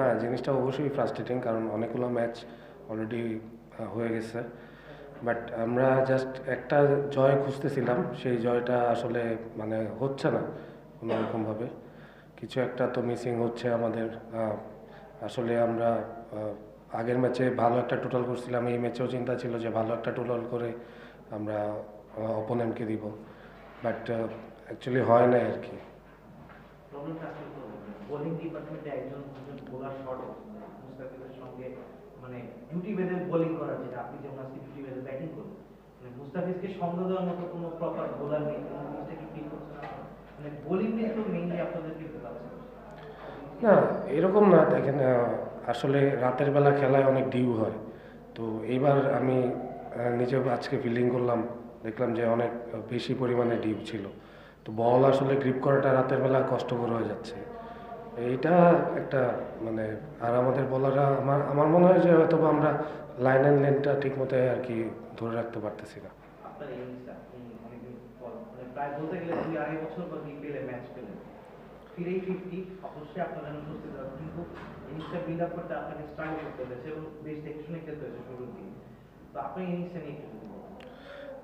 না, জিনিসটা অবশ্যই ফ্রাস্ট্রেটিং কারণ অনেকগুলো ম্যাচ অলরেডি হয়ে গেছে। বাট আমরা জাস্ট একটা জয় খুঁজতেছিলাম, সেই জয়টা আসলে মানে হচ্ছে না কোনো রকমভাবে কিছু একটা তো মিসিং হচ্ছে আমাদের আসলে আমরা আগের ম্যাচে ভালো একটা টোটাল করছিলাম, এই ম্যাচেও চিন্তা ছিল যে ভালো একটা টোটাল করে আমরা অপোনেন্টকে দিব। বাট অ্যাকচুয়ালি হয় না আর কি। বোলার শর্ট মুস্তাফিজের সঙ্গে মানে জুটি বেঁধে বোলিং করার যেটা আপনি যেমন আজকে জুটি বেঁধে ব্যাটিং করলেন। মানে মুস্তাফিজকে সঙ্গ দেওয়ার মতো কোনো প্রপার বোলার নেই এই জিনিসটা কি ফিল করছেন আপনারা? মানে বোলিং নিয়ে তো মেইনলি আপনাদের ফিল পাচ্ছেন না, এরকম না, দেখেন আসলে রাতের বেলা খেলায় অনেক ডিউ হয়। তো এইবার আমি নিজেও আজকে ফিল্ডিং করলাম, দেখলাম যে অনেক বেশি পরিমাণে ডিউ ছিল। তো বল আসলে গ্রিপ করাটা রাতের বেলা কষ্টকর হয়ে যাচ্ছে। এইটা একটা মানে আর আমাদের বলাররা আমার আমার মনে হয় যে হয়তো বা আমরা লাইন অ্যান্ড লেনটা ঠিক মতো আর কি ধরে রাখতে পারতেছি না। মানে।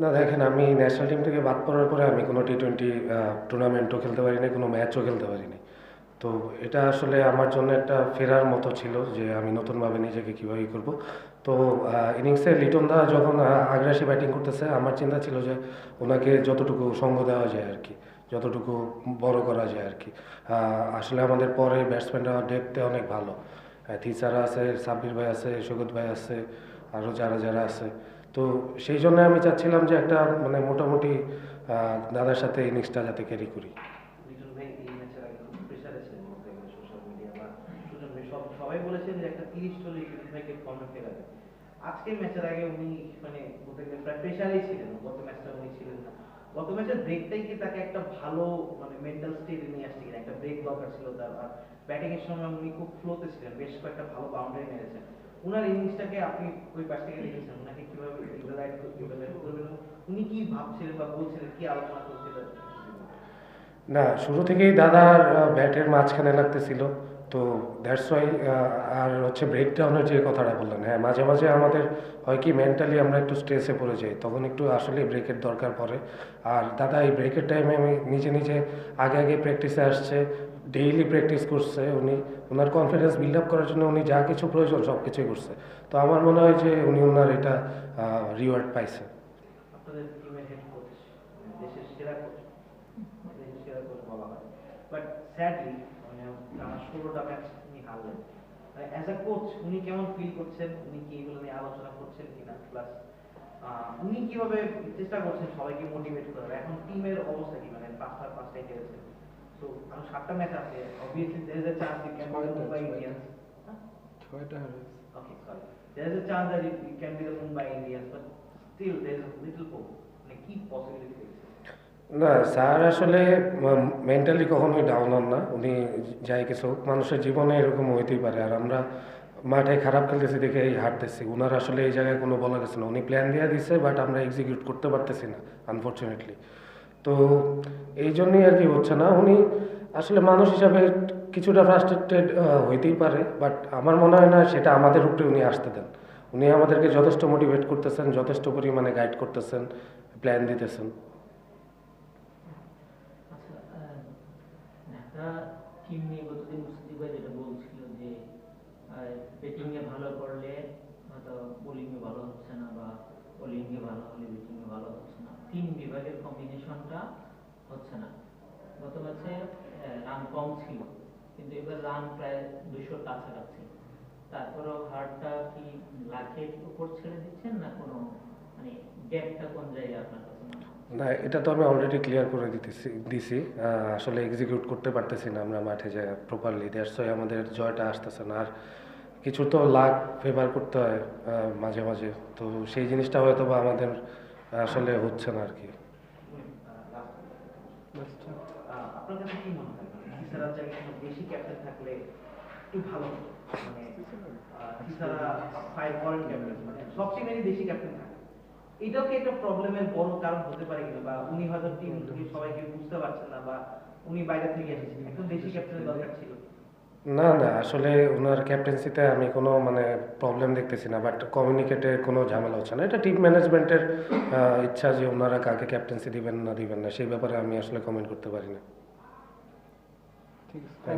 না দেখেন আমি ন্যাশনাল টিম থেকে বাদ পড়ার পরে আমি কোনো টি টোয়েন্টি টুর্নামেন্টও খেলতে পারিনি কোনো ম্যাচও খেলতে পারিনি। তো এটা আসলে আমার জন্য একটা ফেরার মতো ছিল যে আমি নতুনভাবে নিজেকে কীভাবে করব। তো ইনিংসে লিটন দা যখন আগ্রাসী ব্যাটিং করতেছে, আমার চিন্তা ছিল যে ওনাকে যতটুকু সঙ্গ দেওয়া যায় আর কি, যতটুকু বড় করা যায় আর কি। আসলে আমাদের পরে ব্যাটসম্যানরা ডেপতে অনেক ভালো। থিসারা আছে, সাব্বির ভাই আছে, সৈকত ভাই আছে আরও যারা যারা আছে। তো সেই জন্য আমি চাচ্ছিলাম যে একটা মানে মোটামুটি দাদার সাথে ইনিংসটা যাতে ক্যারি করি লিটন ভাই এই ম্যাচের আগে খুব প্রেসারে ছিলেন বলতে গেলে সোশ্যাল মিডিয়া বা সুজন ভাই সব সবাই বলেছেন যে একটা তিরিশ চল্লিশ লিটন ভাইকে ফর্মে ফেরাবে আজকে ম্যাচের আগে উনি মানে বলতে গেলে প্রায় প্রেসারেই ছিলেন, গত ম্যাচটা উনি ছিলেন না। গত ম্যাচের ব্রেকটাই কি তাকে একটা ভালো মানে মেন্টাল স্টেটে নিয়ে আসছে কিনা? একটা ব্রেক দরকার ছিল তার, আর ব্যাটিং এর সময় উনি খুব ফ্লোতে ছিলেন, বেশ কয়েকটা ভালো বাউন্ডারি মেরেছেন। উনার ইনিংসটাকে আপনি ওই পাশ থেকে দেখেছেন, উনাকে কীভাবে ইভ্যালুয়েট ইভ্যালুয়েট করবেন? উনি কি ভাবছিলেন বা বলছিলেন, কি আলোচনা করছিলেন? না, শুরু থেকেই দাদার ব্যাটের মাঝখানে লাগতেছিল। তো দ্যাটস ওয়াই আর হচ্ছে ব্রেকডাউনের যে কথাটা বললেন হ্যাঁ মাঝে মাঝে আমাদের হয় কি মেন্টালি আমরা একটু স্ট্রেসে পড়ে যাই, তখন একটু আসলে ব্রেকের দরকার পড়ে। আর দাদা, এই ব্রেকের টাইমে আমি নিজে নিজে আগে আগে প্র্যাকটিসে আসছে ডেইলি প্র্যাকটিস করছে উনি ওনার কনফিডেন্স বিল্ড আপ করার জন্য উনি যা কিছু প্রয়োজন সব কিছুই করছে। তো আমার মনে হয় যে উনি ওনার এটা রিওয়ার্ড পাইছে। স্যাডলি আমার ম্যাচ উনি হারলেন। অ্যাজ আ কোচ উনি কেমন ফিল করছেন? উনি কি এগুলো নিয়ে আলোচনা করছেন কিনা প্লাস উনি কীভাবে চেষ্টা করছেন সবাইকে মোটিভেট করার? এখন টিমের অবস্থা কি? মানে পাঁচটা পাঁচটায় খেলেছে তো আর সাতটা ম্যাচ আছে। Obviously there is a chance you can be Mumbai Indians ছয়টা। হারে a chance that it, it can be the Mumbai Indians, but still there is a little hope. মানে কি দেখছেন? না, স্যার আসলে মেন্টালি কখনোই ডাউন হন না। উনি যাই কিছু মানুষের জীবনে এরকম হইতেই পারে। আর আমরা মাঠে খারাপ খেলতেছি দেখে এই হারতেছি। ওনার আসলে এই জায়গায় কোনো বলা গেছে না। উনি প্ল্যান দিয়ে দিচ্ছে বাট আমরা এক্সিকিউট করতে পারতেছি না আনফর্চুনেটলি তো এই জন্যই আর কি হচ্ছে না। উনি আসলে মানুষ হিসাবে কিছুটা ফ্রাস্ট্রেটেড হইতেই পারে বাট আমার মনে হয় না সেটা আমাদের উপরে উনি আসতে দেন। উনি আমাদেরকে যথেষ্ট মোটিভেট করতেছেন, যথেষ্ট পরিমাণে গাইড করতেছেন প্ল্যান দিতেছেন। টিম নিয়ে গতদিন মুস্তাফিজ ভাই যেটা বলছিল যে ব্যাটিং এ ভালো করলে হয়তো বোলিং এ ভালো হচ্ছে না বা বোলিং এ ভালো হলে ব্যাটিং এ ভালো হচ্ছে না। তিন বিভাগের কম্বিনেশনটা হচ্ছে না। গত ম্যাচে রান কম ছিল, কিন্তু এবার রান প্রায় দুশোর কাছাকাছি। তারপরেও হারটা কি লাখের উপর ছেড়ে দিচ্ছেন না কোনো মানে ডেপটা কোন জায়গায় আপনার? না এটা তো আমি অলরেডি ক্লিয়ার করে দিতেছি, দিছি। আসলে এক্সিকিউট করতে পারতেছি না আমরা মাঠে যে প্রপারলি দ্যাটস ওয়াই আমাদের জয়টা আসতেছে না। আর কিছু তো লাক ফেভার করতে হয় মাঝে মাঝে। তো সেই জিনিসটা হয়তো বা আমাদের আসলে হচ্ছে না আর কি ভালো ক্যাপ্টেন মানে এটাও কি একটা প্রবলেমের বড় কারণ হতে পারে কিনা? বা উনি হয়তো টিম সবাইকে বুঝতে পারছেন না বা উনি বাইরে থেকে এসেছেন। একটু বেশি ক্যাপ্টেনের দরকার ছিল। না না আসলে ওনার ক্যাপ্টেন্সিতে আমি কোনো মানে প্রবলেম দেখতেছি না বাট কমিউনিকেটে কোনো ঝামেলা হচ্ছে না। এটা টিম ম্যানেজমেন্টের ইচ্ছা যে ওনারা কাকে ক্যাপ্টেন্সি দিবেন না দিবেন না সেই ব্যাপারে আমি আসলে কমেন্ট করতে পারি না। ঠিক আছে।